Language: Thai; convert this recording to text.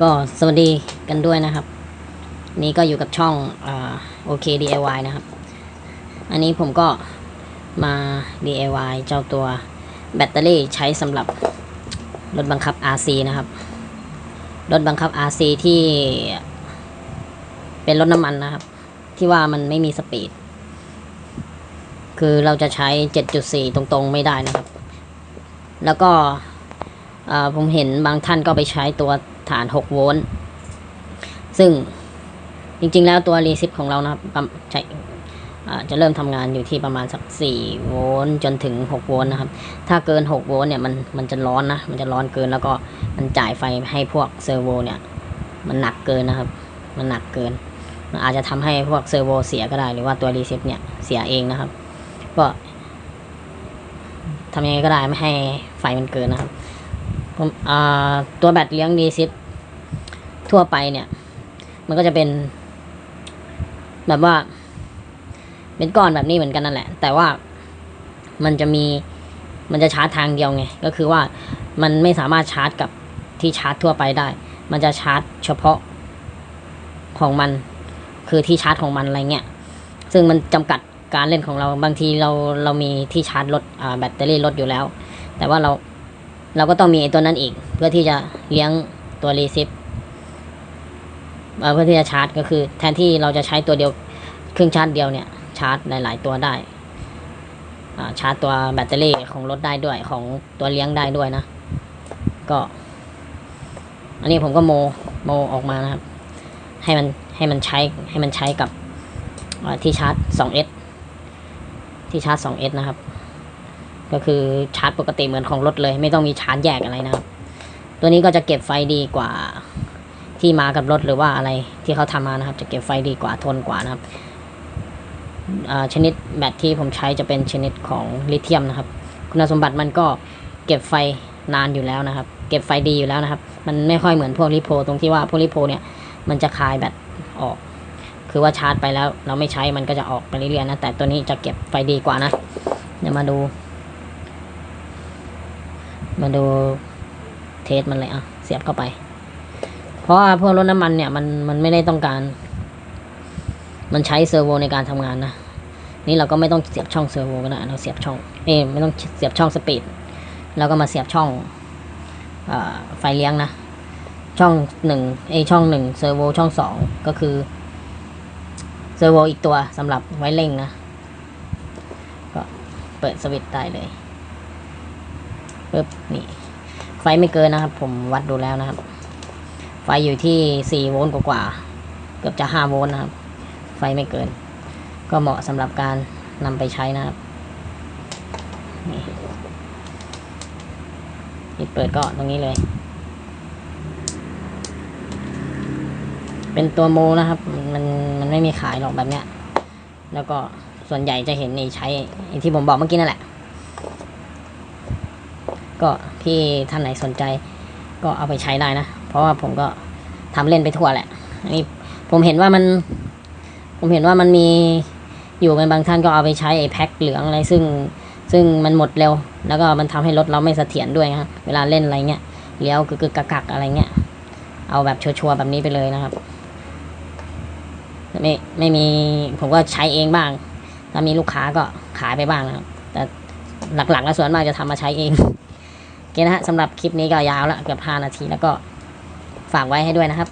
ก็สวัสดีกันด้วยนะครับ นี่ก็อยู่กับช่องโอเค DIY นะครับ อันนี้ผมก็มา DIY เจ้าตัวแบตเตอรี่ใช้สำหรับรถบังคับ RC นะครับ รถบังคับ RC ที่เป็นรถน้ำมันนะครับ ที่ว่ามันไม่มีสปีด คือเราจะใช้ 7.4 ตรงๆ ไม่ได้นะครับ แล้วก็ผมเห็นบางท่านก็ไปใช้ตัว ฐาน 6 โวลต์ ซึ่งจริง ๆ แล้วตัวรีซิปของเรานะครับประใช้จะเริ่มทำงานอยู่ที่ประมาณสัก 4 โวลต์จนถึง 6 โวลต์นะครับ ถ้าเกิน 6 โวลต์เนี่ยมันมันจะร้อนนะ มันจะร้อนเกินแล้วก็มันจ่ายไฟให้พวกเซอร์โวเนี่ย มันหนักเกินนะครับ มันหนักเกิน มันอาจจะทำให้พวกเซอร์โวเสียก็ได้ หรือว่าตัวรีซิปเนี่ยเสียเองนะครับ ก็ทำยังไงก็ได้ไม่ให้ไฟมันเกินนะครับ ผมอ่าตัวแบตเลี้ยงดีซิปทั่วไปเนี่ย มันก็จะเป็น แบบว่า เป็นก้อนแบบนี้เหมือนกันนั่นแหละ แต่ว่ามันจะมีมันจะชาร์จทางเดียวไง ก็คือว่ามันไม่สามารถชาร์จกับที่ชาร์จทั่วไปได้ มันจะชาร์จเฉพาะของมัน คือที่ชาร์จของมันอะไรเงี้ย ซึ่งมันจำกัดการเล่นของเรา บางทีเราเรามีที่ชาร์จรถแบตเตอรี่รถอยู่แล้ว แต่ว่าเรา เราก็ต้องมีตัวนั้นอีก เพื่อที่จะเลี้ยงตัวรีซิปเอ่อเพื่อที่จะชาร์จก็คือ แทนที่เราจะใช้ตัวเดียวเครื่องชาร์จเดียวเนี่ย ชาร์จหลาย ๆ ตัวได้ชาร์จตัวแบตเตอรี่ของรถได้ด้วยของตัวเลี้ยงได้ด้วยนะ ก็ อันนี้ผมก็โมโมออกมานะครับ ให้มันให้มันใช้ให้มันใช้กับที่ชาร์จ 2S ที่ชาร์จ 2S นะครับ ก็คือชาร์จปกติเหมือนของรถเลย ไม่ต้องมีชาร์จแยกอะไรนะครับ ตัวนี้ก็จะเก็บไฟดีกว่าที่มากับรถหรือว่าอะไรที่เขาทำมานะครับ จะเก็บไฟดีกว่าทนกว่านะครับชนิดแบตที่ผมใช้จะเป็นชนิดของลิเธียมนะครับ คุณสมบัติมันก็เก็บไฟนานอยู่แล้วนะครับ เก็บไฟดีอยู่แล้วนะครับ มันไม่ค่อยเหมือนพวกลิโพตรงที่ว่าพวกลิโพเนี่ยมันจะคายแบตออก คือว่าชาร์จไปแล้ว เราไม่ใช้มันก็จะออกไปเรื่อยๆนะแต่ตัวนี้จะเก็บไฟดีกว่านะเดี๋ยวมาดู มาดูเทสมันเลยอะ เสียบเข้าไป เพราะว่าพวกรถน้ำมันเนี่ยมันมันไม่ได้ต้องการ มันใช้เซอร์โวในการทำงานนะ นี่เราก็ไม่ต้องเสียบช่องเซอร์โวก็ได้เราเสียบช่อง เอ้ไม่ต้องเสียบช่องสปีดแล้วก็มาเสียบช่องอไฟเลี้ยงนะ ช่องหนึ่งเอช่องหนึ่งเซอร์โวช่องสองก็คือเซอร์โวอีกตัวสำหรับไว้เร่งนะ ก็เปิดสวิตช์ได้เลย ปึ๊บนี่ ไฟไม่เกินนะครับ ผมวัดดูแล้วนะครับ ไฟอยู่ที่สี่โวลต์กว่าๆเกือบจะห้าโวลต์นะครับ ไฟไม่เกิน ก็เหมาะสำหรับการนำไปใช้นะครับนี่ปิดเปิดก็ตรงนี้เลย เป็นตัวโมนะครับ มันมันไม่มีขายหรอกแบบเนี้ย แล้วก็ส่วนใหญ่จะเห็นในใช้ที่ผมบอกเมื่อกี้นั่นแหละ ก็พี่ท่านไหนสนใจก็เอาไปใช้ได้นะ เพราะว่าผมก็ทำเล่นไปทั่วแหละ อันนี้ผมเห็นว่ามัน ผมเห็นว่ามันมีอยู่กันบางท่านก็เอาไปใช้ไอ้แพ็คเหลืองอะไรซึ่งซึ่งมันหมดเร็ว แล้วก็มันทำให้รถเราไม่เสถียรด้วยนะครับเวลาเล่นอะไรเงี้ยเลี้ยวกึกกักกักอะไรเงี้ย เอาแบบชัวร์ๆแบบนี้ไปเลยนะครับ ไม่ไม่มีผมก็ใช้เองบ้าง ถ้ามีลูกค้าก็ขายไปบ้างนะครับ แต่หลักๆแล้วส่วนมากจะทำมาใช้เอง โอเคนะฮะสำหรับคลิปนี้ก็ยาวแล้วเกือบ5นาทีแล้วก็ฝากไว้ให้ด้วยนะครับ